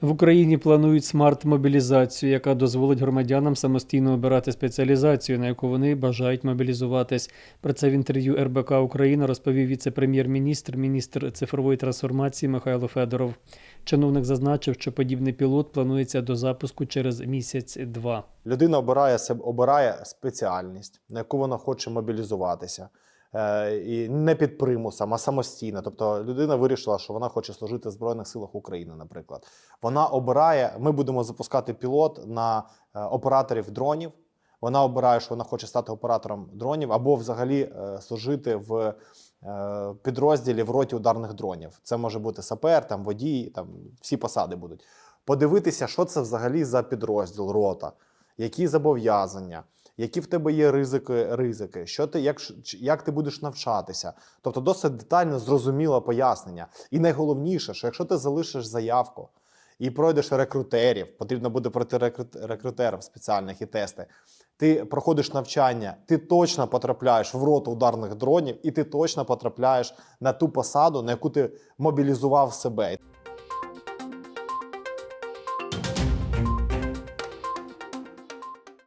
В Україні планують смарт-мобілізацію, яка дозволить громадянам самостійно обирати спеціалізацію, на яку вони бажають мобілізуватись. Про це в інтерв'ю РБК Україна розповів віце-прем'єр-міністр, міністр цифрової трансформації Михайло Федоров. Чиновник зазначив, що подібний пілот планується до запуску через місяць-два. Людина обирає обирає спеціальність, на яку вона хоче мобілізуватися. Е, І не під примусом, а самостійно. Тобто людина вирішила, що вона хоче служити в Збройних силах України, наприклад. Вона обирає, ми будемо запускати пілот на е, операторів дронів. Вона обирає, що вона хоче стати оператором дронів, або взагалі е, служити в підрозділі в роті ударних дронів. Це може бути сапер, там водій, там всі посади будуть. Подивитися, що це взагалі за підрозділ рота, які зобов'язання, які в тебе є ризики, ризики, що ти, як, як ти будеш навчатися. Тобто досить детально зрозуміле пояснення. І найголовніше, що якщо ти залишиш заявку і пройдеш рекрутерів, потрібно буде пройти рекрут- рекрутерів спеціальних і тести. Ти проходиш навчання, ти точно потрапляєш в роту ударних дронів, і ти точно потрапляєш на ту посаду, на яку ти мобілізував себе.